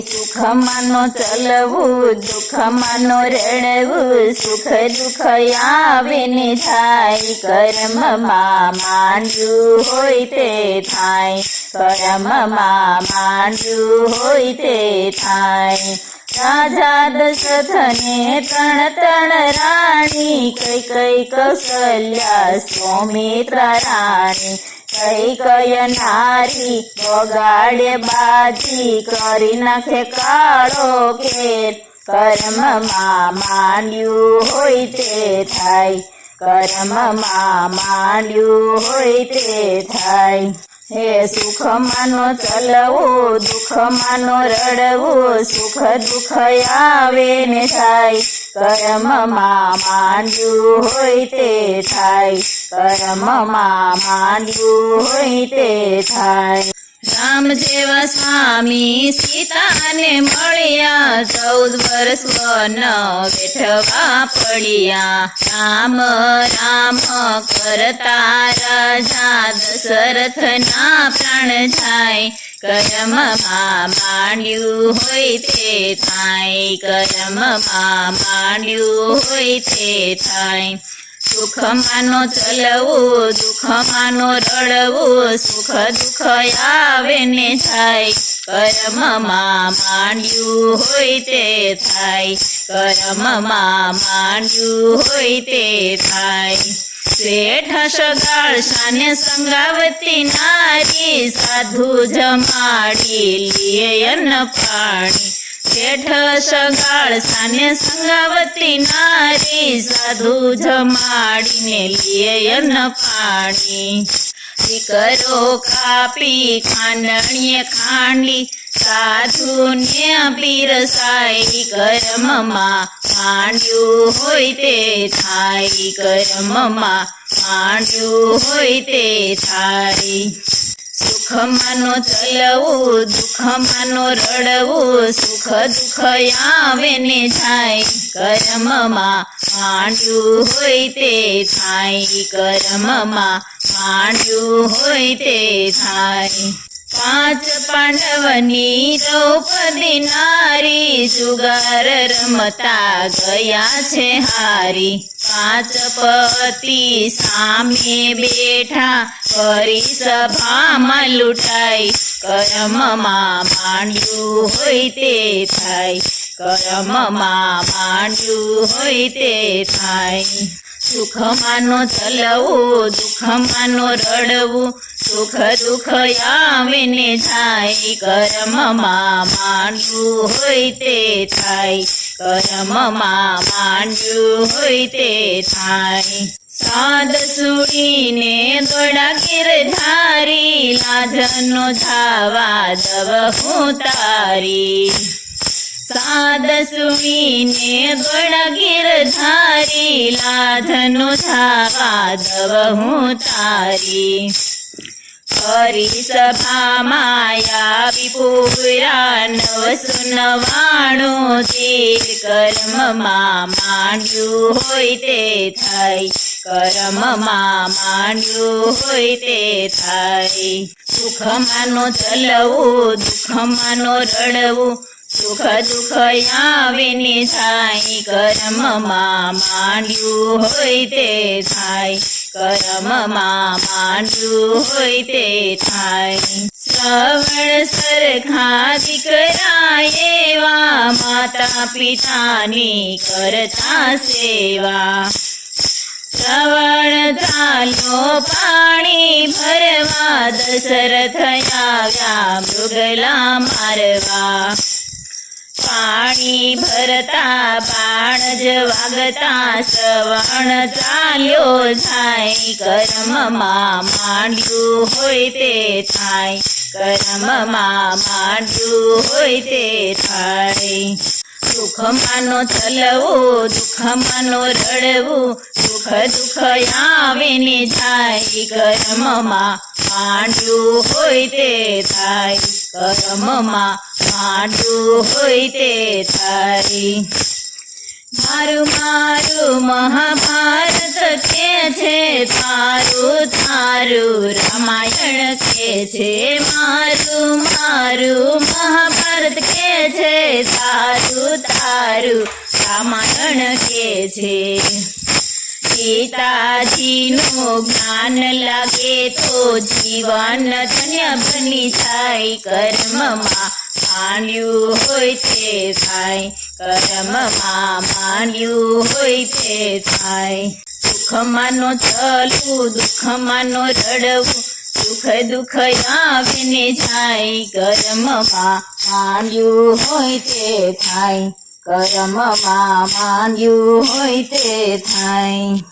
સુખમાંનો ચલવું દુઃખમાંનો રડવું, સુખ દુઃખ આવે ને થાય કર્મમાં માંડ્યું હોય તે થાય. કર્મમાં માંડ્યું હોય તે થાય. રાજા દશરથને ત્રણ ત્રણ રાણી, કઈ કઈ કૌશલ્યા સૌમિત્રા રાણી. કઈ કય નારી બગાડે બાજી, કરી નાખે કાળો ખેર. કર્મમાં માંડ્યું હોય તે થાય. કર્મમાં માંડ્યું હોય તે થાય. હે સુખમાંનો ચલવું, દુઃખમાંનો રડવું, સુખ દુઃખ આવે ને થાય. કર્મમાં માંડ્યું હોય તે થાય. કર્મમાં માંડ્યું હોય તે થાય. રામ જેવા સ્વામી સીતાને મળ્યા, ચૌદ વર્ષ વન બેઠવા પડ્યા. રામ રામ કરતા રાજા દશરથના પ્રાણ જાય. કર્મમાં માંડ્યું હોય તે થાય. કર્મમાં માંડ્યું હોય તે થાય. સુખમાંનો ચલવું, દુઃખમાંનો રડવું, સુખ દુઃખ આવે ને થાય. કર્મમાં માંડ્યું હોય તે થાય. કર્મમાં માંડ્યું હોય તે થાય. શેઠ સગાળ શાને સંગાવતી નારી, સાધુ જમાડી લીએ પાણી. શેઠ સગાળ સાને સંગાવતી નારી, સાધુ જમાડીને લીએ અન્ન પાણી. દીકરો કાપી ખાંડણીએ ખાંડી સાધુને પીરસાય કર્મમાં માંડ્યું હોય તે થાય કર્મમાં, માંડ્યું હોય તે થાય. સુખમાંનો ચલવું, દુઃખમાંનો રડવું, સુખ દુઃખ આવે ને જાય કર્મમાં, માંડ્યું હોય તે થાય કર્મમાં, માંડ્યું હોય તે થાય. પાંચ પાંડવની દ્રૌપદી નારી જુગાર રમતા ગયા છે હારી. પાંચ પતિ સામે બેઠા કરી સભામાં લૂંટાઈ. કર્મમાં માંડ્યું હોય તે થાય. કર્મમાં માંડ્યું હોય તે થાય. સુખમાંનો ચલવું, દુઃખમાંનો રડવું, સુખ દુઃખ આવે ને જાય કર્મમાં માંડવું હોય તે થાય. કર્મમાં માંડ્યું હોય તે થાય. સાદ સુડીને દોડા ગીરધારી લાજનો ધાવા દવ હું તારી. સાદ સુમીને દોડા ગીરધારી લાધનો ધાવા દવ હું તારી. કરી સભા માયા વિપુરાન સુનવાણું નવાણું તીર કર્મમાં માંડ્યું હોય તે થાય કર્મમાં માંડ્યું હોય તે થાય સુખમાંનો ચલવું, દુઃખમાંનો રડવું સુખ દુઃખ આવે ને થાય કર્મમાં માંડ્યું હોય તે થાય. કર્મમાં માંડ્યું હોય તે થાય. શ્રવણ સરખા દીકરા એવા માતા પિતાની કરતા સેવા. શ્રવણ ચાલો પાણી ભરવા, દશરથ આવ્યા, મૃગલા મારવા. પાણી ભરતા બાણ જ વાગતા શ્રવણ ચાલ્યો જાય. કર્મમાં માંડ્યું હોય તે થાય. કર્મમાં માંડ્યું હોય તે થાય. સુખમાંનો ચલવું, દુઃખમાંનો રડવું સુખ દુઃખ આવે ને જાય. કર્મમાં માંડ્યું હોય તે થાય. કર્મમાં માંડું હોય તે તારી. મારું મારું મહાભારત કે છે? તારું તારું રામાયણ કે છે? મારું મારું મહાભારત કે છે? તારું તારું રામાયણ કે છે? પિતાજીનું જ્ઞાન લાગે તો જીવન ધન્ય બની જાય કર્મમાં માંડ્યું હોય તે થાય. કર્મમાં માંડ્યું હોય તે થાય. સુખમાં નો ચલવું દુઃખમાંનો રડવું, સુખ દુઃખ આવે ને જાય. કર્મમાં માંડ્યું હોય તે થાય. કર્મમાં માન્યું હોય તે થાય.